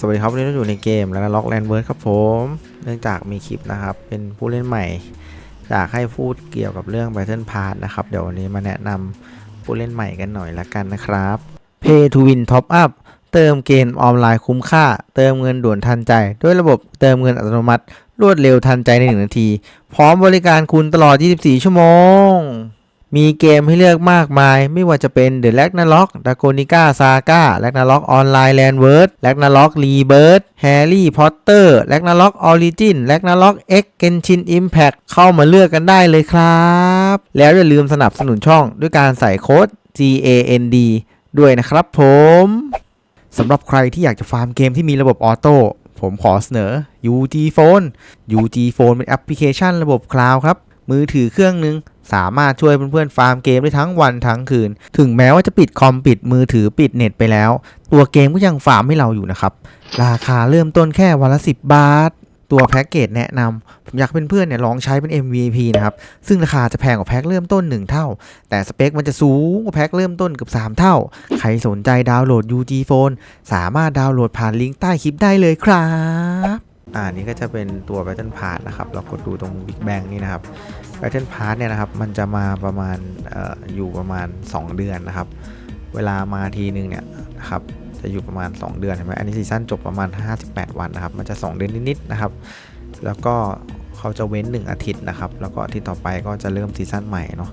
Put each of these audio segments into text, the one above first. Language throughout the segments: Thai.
สวัสดีครับวันนี้เราอยู่ในเกมแล้วก็ล็อกแลนเวิร์ดครับผม เนื่องจากมีคลิปนะครับ เป็นผู้เล่นใหม่อยากให้พูดเกี่ยวกับเรื่อง Battle Pass นะครับ เดี๋ยววันนี้มาแนะนำผู้เล่นใหม่กันหน่อยละกันนะครับ Pay to Win Top Up เติมเกมออนไลน์คุ้มค่า เติมเงินด่วนทันใจ ด้วยระบบเติมเงินอัตโนมัติ รวดเร็วทันใจใน 1 นาที พร้อมบริการคุณตลอด 24 ชั่วโมง มีเกมให้เลือกมากมาย ไม่ว่าจะเป็น The Ragnarok Dragonica Saga Ragnarok Online Landward Ragnarok Rebirth Harry Potter Ragnarok Origin Ragnarok X Genshin Impact เข้ามาเลือกกันได้เลยครับ แล้วอย่าลืมสนับสนุนช่องด้วยการใส่โค้ด GAND ด้วยนะครับผมสำหรับใครที่อยากจะฟาร์มเกมที่มีระบบออโต้ผมขอเสนอ UG Phone UG Phone เป็นแอปพลิเคชันระบบคลาวด์ครับ มือถือเครื่องหนึง สามารถช่วยเพื่อนๆฟาร์มเกมได้ทั้งวันทั้งคืน ถึงแม้ว่าจะปิดคอมปิดมือถือปิดเน็ตไปแล้ว ตัวเกมก็ยังฟาร์มให้เราอยู่นะครับ ราคาเริ่มต้นแค่วันละ 10 บาท ตัวแพ็กเกจแนะนำผมอยากให้เพื่อนๆเนี่ยลองใช้เป็น MVP นะครับ ซึ่งราคาจะแพงกว่าแพ็กเริ่มต้น 1 เท่า แต่สเปคมันจะสูงกว่าแพ็กเริ่มต้นเกือบ3 เท่า ใครสนใจดาวน์โหลด UG Phone สามารถดาวน์โหลดผ่านลิงก์ใต้คลิปได้เลยครับ อ่านี่ก็จะเป็นตัว Battle Pass นะครับ เรากดดูตรง Big Bang นี่นะครับ Battle Pass เนี่ยนะครับ มันจะมาประมาณอออยู่ประมาณ 2 เดือนนะครับ เวลามาทีนึงเนี่ยนะครับ จะอยู่ประมาณ 2 เดือนเห็นไหมอันนี้ซีซั่นจบประมาณ 58 วันนะครับ มันจะ 2 เดือนนิดๆนะครับ แล้วก็เขาจะเว้น 1 อาทิตย์นะครับ แล้วก็อาทิตย์ต่อไปก็จะเริ่มซีซั่นใหม่เนาะ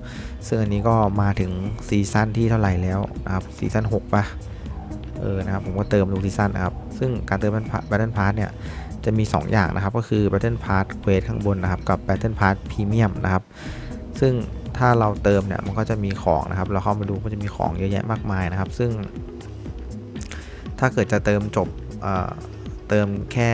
ซึ่งอันนี้ก็มาถึงซีซั่นที่เท่าไหร่แล้วนะครับ ซีซั่น6ป่ะเออ นะครับ ผมก็เติมดูซีซั่นนะครับ ซึ่งการเติม Battle Pass เนี่ย จะมี 2 อย่างนะครับ ก็คือ Battle Pass Quest ข้างบนนะครับ กับ Battle Pass Premium นะครับ ซึ่งถ้าเราเติมเนี่ย มันก็จะมีของนะครับ เราเข้ามาดูก็จะมีของเยอะแยะมากมายนะครับ ซึ่ง ถ้าเกิดจะเติมจบเอ่อเติมแค่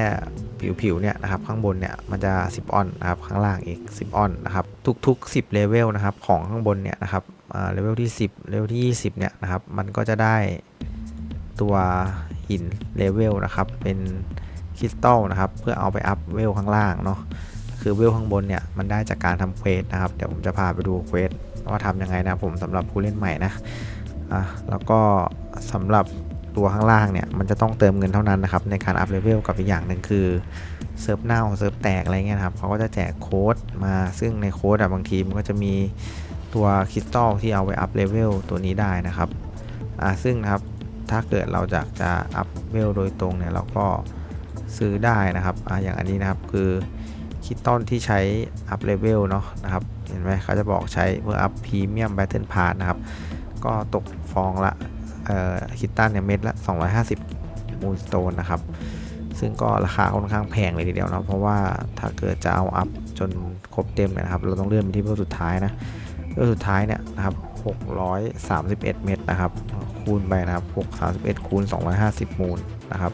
ผิวๆเนี่ยนะครับ ข้างบนเนี่ยมันจะ 10 ออนนะครับ ข้างล่างอีก 10 ออนนะครับ ทุกๆ 10เลเวลนะครับ ของข้างบนเนี่ยนะครับเลเวลที่ 10เลเวลที่ 20 เนี่ยนะครับ มันก็จะได้ตัวหินเลเวลนะครับ เป็น คริสตัลนะครับ เพื่อเอาไปอัพเวลข้างล่างเนาะคือเวลข้างบนเนี่ยมันได้จากการทำเควสนะครับ เดี๋ยวผมจะพาไปดูเควสว่าทำยังไงนะผมสำหรับผู้เล่นใหม่นะอะแล้วก็สำหรับตัวข้างล่างเนี่ยมันจะต้องเติมเงินเท่านั้นนะครับในการอัพเลเวลกับอีกอย่างหนึ่งคือเซิร์ฟเน่าเซิร์ฟแตกอะไรเงี้ยนะครับเขาก็จะแจกโค้ดมาซึ่งในโค้ดอะบางทีมันก็จะมีตัวคริสตัลที่เอาไปอัพเลเวลตัวนี้ได้นะครับอะซึ่งนะครับถ้าเกิดเราจะจะอัพเวลโดยตรงเนี่ยเราก็ ซื้อได้นะครับออย่างอันนี้นะครับคือคิดต้นที่ใช้อัพเลเวลเนาะนะครับเห็นไหมเขาจะบอกใช้เพื่ออัพพรีเมียมแบตเทิลพาร์นะครับ ก็ตกฟองละคิตตันเนี่ยเม็ดละ 250 มูลสโตนนะครับ ซึ่งก็ราคาค่อนข้างแพงเลยทีเดียวนะเพราะว่าถ้าเกิดจะเอาอัพจนครบเต็มเนี่ยนะครับ เราต้องเลื่อนไปที่เพื่อสุดท้ายนะเพื่อสุดท้ายเนี่ยนะครับ 631 เม็ดนะครับ คูณไปนะครับ 631 คูณ 250 มูลนะครับ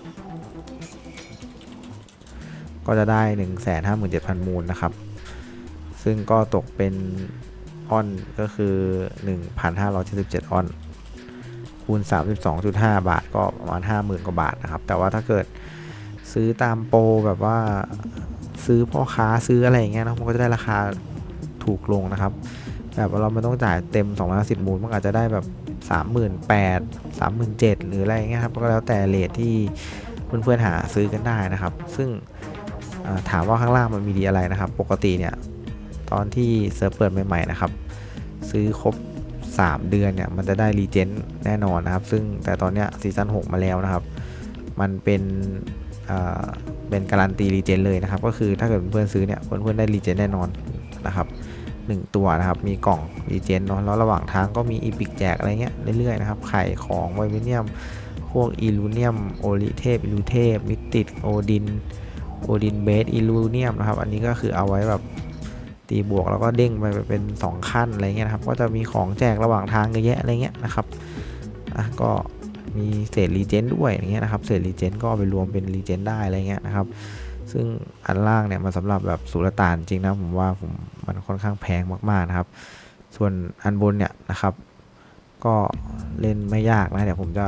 ก็จะได้ 1 5 7 0 0 0 มูลนะครับ ซึ่งก็ตกเป็นออนก็คือ 1,577ออน คูณ 32.5 บาทก็ประมาณ 50,000 กว่าบาทนะครับ แต่ว่าถ้าเกิดซื้อตามโปรแบบว่าซื้อพ่อค้าซื้ออะไรอย่างเงี้ยนะมันก็จะได้ราคาถูกลงนะครับ แบบว่าเราไม่ต้องจ่ายเต็ม250มูลมันอาจจะได้แบบ 38,000 37,000 หรืออะไรอย่างเงี้ยครับก็แล้วแต่เลทที่เพื่อนๆหาซื้อกันได้นะครับ ซึ่ง ถามว่าข้างล่างมันมีดีอะไรนะครับ ปกติเนี่ยตอนที่เซิร์ฟเปิดใหม่ๆนะครับ ซื้อครบ 3 เดือนเนี่ยมันจะได้รีเจนแน่นอนนะครับ ซึ่งแต่ตอนเนี้ยซีซั่น6มาแล้วนะครับ มันเป็นอ่าเป็นการันตีรีเจนเลยนะครับ ก็คือถ้าเกิดเพื่อนซื้อเนี่ยเพื่อนๆได้รีเจนแน่นอนนะครับหนึ่งตัวนะครับมีกล่องรีเจนเนาะแล้วระหว่างทางก็มีอีพิกแจกอะไรเงี้ยเรื่อยๆนะครับไข่ของไวเวเนียม พวกอีลูเนียมโอลิเทพอีลูเทพมิติดโอดิน โอดินเบสอิลูเนียมนะครับ อันนี้ก็คือเอาไว้แบบตีบวกแล้วก็เด้งไปเป็น 2 ขั้นอะไรเงี้ยนะครับ ก็จะมีของแจกระหว่างทางเยอะแยะอะไรเงี้ยนะครับอะก็มีเศษรีเจนด้วยอย่างเงี้ยนะครับ เศษรีเจนก็เอาไปรวมเป็นรีเจนได้อะไรเงี้ยนะครับ ซึ่งอันล่างเนี่ยมันสำหรับแบบสุลต่านจริงนะผมว่าผมมันค่อนข้างแพงมากๆนะครับ ส่วนอันบนเนี่ยนะครับ ก็เล่นไม่ยากนะเดี๋ยวผมจะ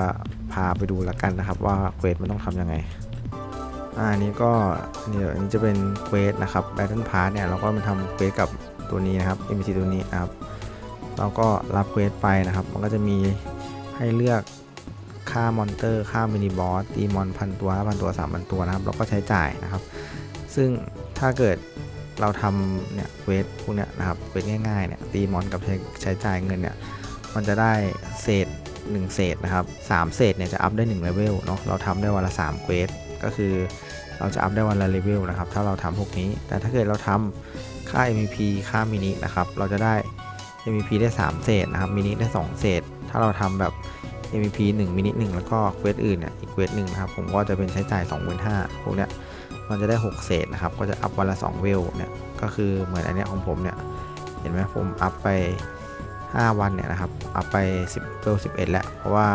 พาไปดูละกันนะครับ ว่าเควสมันต้องทำยังไง อันนี้ก็เนี่ยอันนี้จะเป็นเควสนะครับ Battle Pass เนี่ยเราก็มาทำเควสกับตัวนี้นะครับ MBC ตัวนี้นะครับ เราก็รับเควสไปนะครับ มันก็จะมีให้เลือกค่ามอนเตอร์ ค่ามินิบอสตีมอนพันตัวพันตัวสามพันตัวนะครับ เราก็ใช้จ่ายนะครับ ซึ่งถ้าเกิดเราทำเนี่ยเวทพวกเนี้ยนะครับเวทง่ายๆเนี่ยตีมอนกับใช้ใช้จ่ายเงินเนี่ยมันจะได้เศษ 1 เศษนะครับ3เศษเนี่ยจะอัพได้1เลเวลเนาะเราทำได้วันละ3เควสก็คือ เราจะอัพได้วันละเลเวลนะครับ ถ้าเราทำพวกนี้ แต่ถ้าเกิดเราทำค่า MVP ค่ามินินะครับ เราจะได้ MVP ได้ 3 เศษนะครับมินิได้ 2 เศษ ถ้าเราทำแบบ MVP 1มินิ1แล้วก็เควสอื่นเนี่ยอีกเควสหนึ่งนะครับ ผมก็จะเป็นใช้จ่าย25,000พวกเนี้ยมันจะได้ 6 เศษนะครับ ก็จะอัพวันละ 2 เวลเนี่ยก็คือเหมือนอันเนี้ยของผมเนี่ยเห็นไหมผมอัพไป 5 วันเนี่ยนะครับ อัพไป 10เวล11 แล้ว เพราะว่า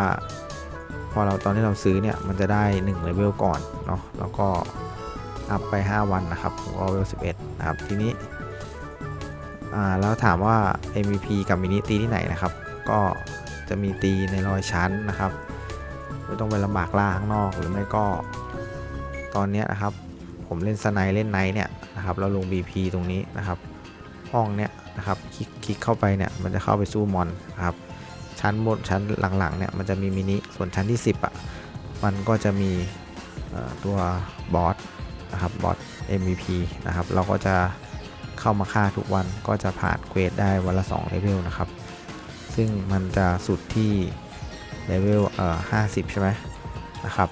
พอเราตอนที่เราซื้อเนี่ยมันจะได้1เลเวลก่อนเนาะแล้วก็อัพไป 5 วันนะครับผมก็เวล11 นะครับ ทีนี้อ่าแล้วถามว่า MVP กับมินิตีที่ไหนนะครับ ก็จะมีตีในรอยชั้นนะครับไม่ต้องไปลำบากล่าข้างนอกหรือไม่ก็ตอนนี้นะครับ ผมเล่นสไนเล่นไนท์เนี่ยนะครับเราลง BP ตรงนี้นะครับ ห้องเนี้ยนะครับคลิกคลิกเข้าไปเนี่ยมันจะเข้าไปสู้มอนนะครับ ชั้นบนชั้นหลังๆเนี่ยมันจะมีมินิส่วนชั้นที่ 10อะมันก็จะมีตัวบอสนะครับบอส MVP นะครับเราก็จะเข้ามาฆ่าทุกวันก็จะผ่านเควสได้วันละ2เลเวลนะครับ ซึ่งมันจะสุดที่เลเวลเอ่อ50ใช่ไหมนะครับ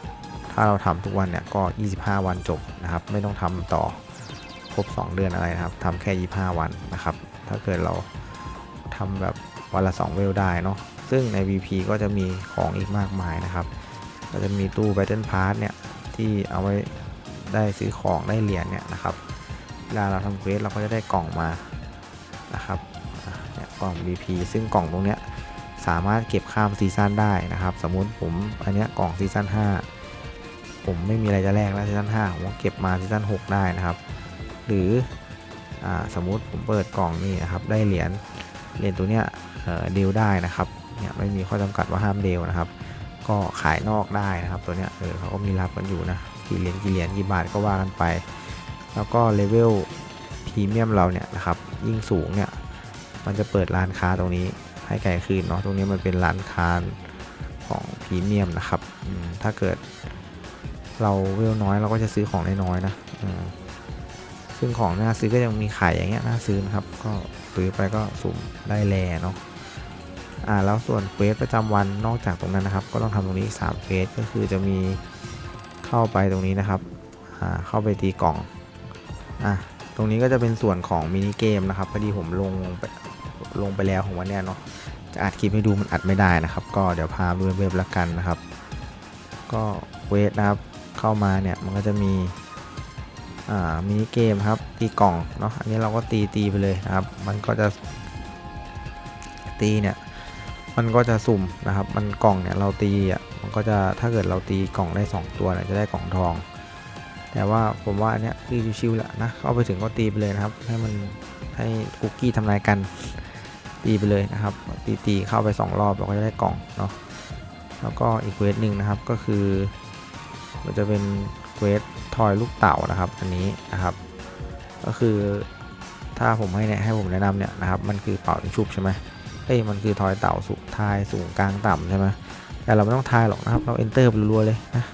ถ้าเราทำทุกวันเนี่ยก็ 25 วันจบนะครับ ไม่ต้องทำต่อครบ 2 เดือนอะไรนะครับทำแค่ 25 วันนะครับ ถ้าเกิดเราทำแบบวันละ 2 เวลได้เนาะ ซึ่งใน VP ก็จะมีของอีกมากมายนะครับ ก็จะมีตู้ Battle Pass เนี่ย ที่เอาไว้ได้ซื้อของได้เหรียญเนี่ยนะครับ เวลาเราทำเควสเราก็จะได้กล่องมานะครับเนี่ยกล่อง VP ซึ่งกล่องตรงเนี้ยสามารถเก็บข้ามซีซั่นได้นะครับ สมมุติผมอันเนี้ยกล่องซีซั่น5 ผมไม่มีอะไรจะแลกแล้วซีซั่น5ผมเก็บมาซีซั่น6 ได้นะครับ หรืออสมมุติผมเปิดกล่องนี่นะครับได้เหรียญเหรียญตัวเนี้ยเดลได้นะครับ เนี่ยไม่มีข้อจำกัดว่าห้ามเดลนะครับ ก็ขายนอกได้นะครับ ตัวเนี้ยเออเขาก็มีรับกันอยู่นะกี่เหรียญกี่เหรียญกี่บาทก็ว่ากันไป แล้วก็เลเวลพรีเมียมเราเนี่ยนะครับยิ่งสูงเนี่ยมันจะเปิดร้านค้าตรงนี้ให้ไกลขึ้นเนาะตรงนี้มันเป็นร้านค้าของพรีเมียมนะครับถ้าเกิดเราเวลน้อยเราก็จะซื้อของน้อยๆนะซึ่งของน่าซื้อก็ยังมีขายอย่างเงี้ยน่าซื้อนะครับ ก็ซื้อไปก็สุ่มได้แลเนาะ อ่าแล้วส่วนเควสประจำวันนอกจากตรงนั้นนะครับ ก็ต้องทำตรงนี้อีก3เควสก็คือจะมีเข้าไปตรงนี้นะครับอ่าเข้าไปตีกล่องอะตรงนี้ก็จะเป็นส่วนของมินิเกมนะครับพอดีผมลงไปลงไปแล้วของวันเนี้ยเนาะจะอัดคลิปให้ดูมันอัดไม่ได้นะครับ ก็เดี๋ยวพาดูเว็บๆละกันนะครับ ก็เวสนะครับเข้ามาเนี่ยมันก็จะมีอ่ามินิเกมครับตีกล่องเนาะอันนี้เราก็ตีตีไปเลยนะครับ มันก็จะตีเนี่ย มันก็จะสุ่มนะครับ มันกล่องเนี่ยเราตีอะ มันก็จะถ้าเกิดเราตีกล่องได้ 2 ตัวเนี่ยจะได้กล่องทอง แต่ว่าผมว่าอันเนี้ยคือชิวๆแหละนะเข้าไปถึงก็ตีไปเลยนะครับ ให้มันให้คุกกี้ทำลายกันตีไปเลยนะครับ ตีตีเข้าไป 2 รอบเราก็จะได้กล่องเนาะ แล้วก็อีกเวทหนึ่งนะครับก็คือ มันจะเป็นเวสทอยลูกเต่านะครับ อันนี้นะครับ ก็คือถ้าผมให้เนี่ยให้ผมแนะนำเนี่ยนะครับ มันคือเป่าชุบใช่ไหม อ้ยมันคือทอยเต่าสูงทายสูงกลางต่ำใช่ไหมแต่เราไม่ต้องทายหรอกนะครับเรา enter ไปรัวๆเลยนะ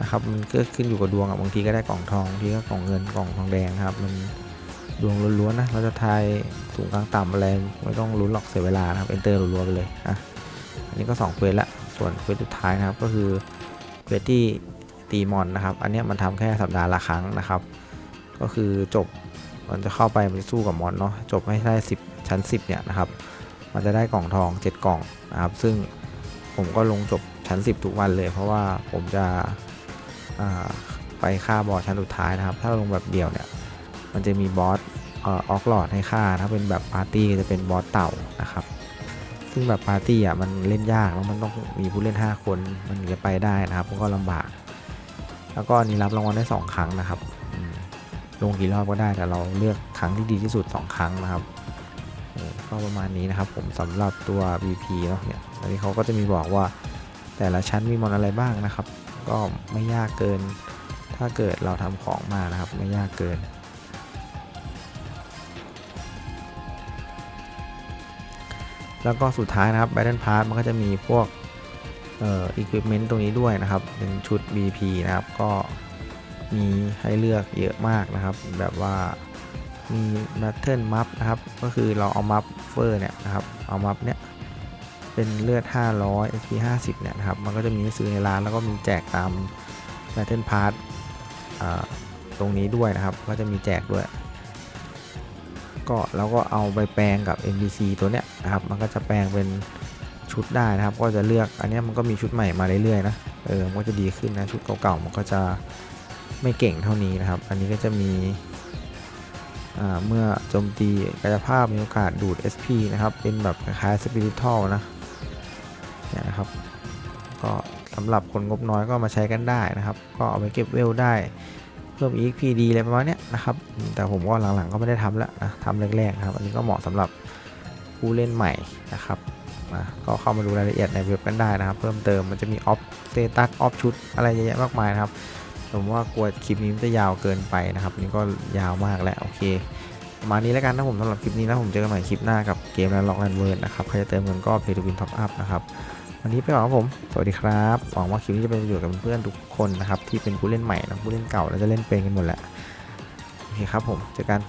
นะครับมันก็ขึ้นอยู่กับดวงอะบางทีก็ได้กล่องทองบางทีก็กล่องเงินกล่องทองแดงนะครับ มันดวงล้วนๆนะเราจะทายสูงกลางต่ำอะไรไม่ต้องลุ้นหรอกเสียเวลานะครับ enter รัวๆไปเลยนะอันนี้ก็2เควสละส่วนเควสสุดท้ายนะครับก็คือเควสที่ตีมอนนะครับ อันนี้มันทำแค่สัปดาห์ละครั้งนะครับ ก็คือจบมันจะเข้าไปมันจะสู้กับมอนเนาะจบให้ได้ 10 ชั้น 10เนี่ยนะครับ มันจะได้กล่องทอง 7 กล่องนะครับ ซึ่งผมก็ลงจบชั้น 10 ทุกวันเลย เพราะว่าผมจะไปฆ่าบอสชั้นสุดท้ายนะครับ ถ้าลงแบบเดียวเนี่ย มันจะมีบอสออกหลอดให้ฆ่า ถ้าเป็นแบบปาร์ตี้ก็จะเป็นบอสเต่านะครับ ซึ่งแบบปาร์ตี้อะมันเล่นยากแล้วมันต้องมีผู้เล่น 5 คนมันถึงจะไปได้นะครับมันก็ลำบาก แล้วก็นี้รับรางวัลได้ 2 ครั้งนะครับลงกี่รอบก็ได้แต่เราเลือกครั้งที่ดีที่สุด 2 ครั้งนะครับ ก็ประมาณนี้นะครับผมสำหรับตัว VP เนาะเนี่ยอันนี้เขาก็จะมีบอกว่าแต่ละชั้นมีมอนอะไรบ้างนะครับ ก็ไม่ยากเกิน ถ้าเกิดเราทำของมานะครับ ไม่ยากเกิน แล้วก็สุดท้ายนะครับ Battle Pass มันก็จะมีพวกเอ่อ equipment ตรงนี้ด้วยนะครับ เป็นชุด BP นะครับ ก็มีให้เลือกเยอะมากนะครับ แบบว่า มี Battle Map นะครับ ก็คือเราเอามัฟเฟอร์เนี่ยนะครับ เอามัฟเนี่ยเป็นเลือด 500 SP 50 เนี่ยนะครับ มันก็จะมีซื้อในร้านแล้วก็มีแจกตาม Battle Pass อ่าตรงนี้ด้วยนะครับ ก็จะมีแจกด้วย ก็เราก็เอาไปแปลงกับ NPC ตัวเนี้ยนะครับ มันก็จะแปลงเป็นชุดได้นะครับ ก็จะเลือก อันนี้มันก็มีชุดใหม่มาเรื่อยๆนะ เออ มันก็จะดีขึ้นนะ ชุดเก่าๆ มันก็จะไม่เก่งเท่านี้นะครับ อันนี้ก็จะมี เมื่อโจมตีกายภาพมีโอกาสดูด SP นะครับ เป็นแบบคล้ายๆ Spiritual นะเนี่ยนะครับ ก็สำหรับคนงบน้อยก็มาใช้กันได้นะครับ ก็เอาไปเก็บเวลได้ เพิ่ม EXP ดีอะไรประมาณเนี้ยนะครับ แต่ผมก็หลังๆก็ไม่ได้ทำแล้วนะทำแรกๆนะครับ อันนี้ก็เหมาะสำหรับผู้เล่นใหม่นะครับนะก็เข้ามาดูรายละเอียดในเว็บกันได้นะครับ เพิ่มเติมมันจะมีออฟสเตตัสออฟชุดอะไรเยอะแยะมากมายนะครับ ผมว่ากลัวคลิปนี้จะยาวเกินไปนะครับ นี่ก็ยาวมากแล้วโอเคประมาณนี้แล้วกันนะผมสำหรับคลิปนี้นะผมเจอกันใหม่คลิปหน้ากับเกมและล็อกแลนเวิร์ดนะครับใครจะเติมเงินก็เพย์ทูวินท็อปอัพนะครับวันนี้ไปก่อนครับผม สวัสดีครับ หวังว่าคลิปนี้จะเป็นประโยชน์กับเพื่อนทุกคนนะครับ ที่เป็นผู้เล่นใหม่นะผู้เล่นเก่าแล้วจะเล่นเป็นกันหมดแหละ โอเคครับผม เจอกัน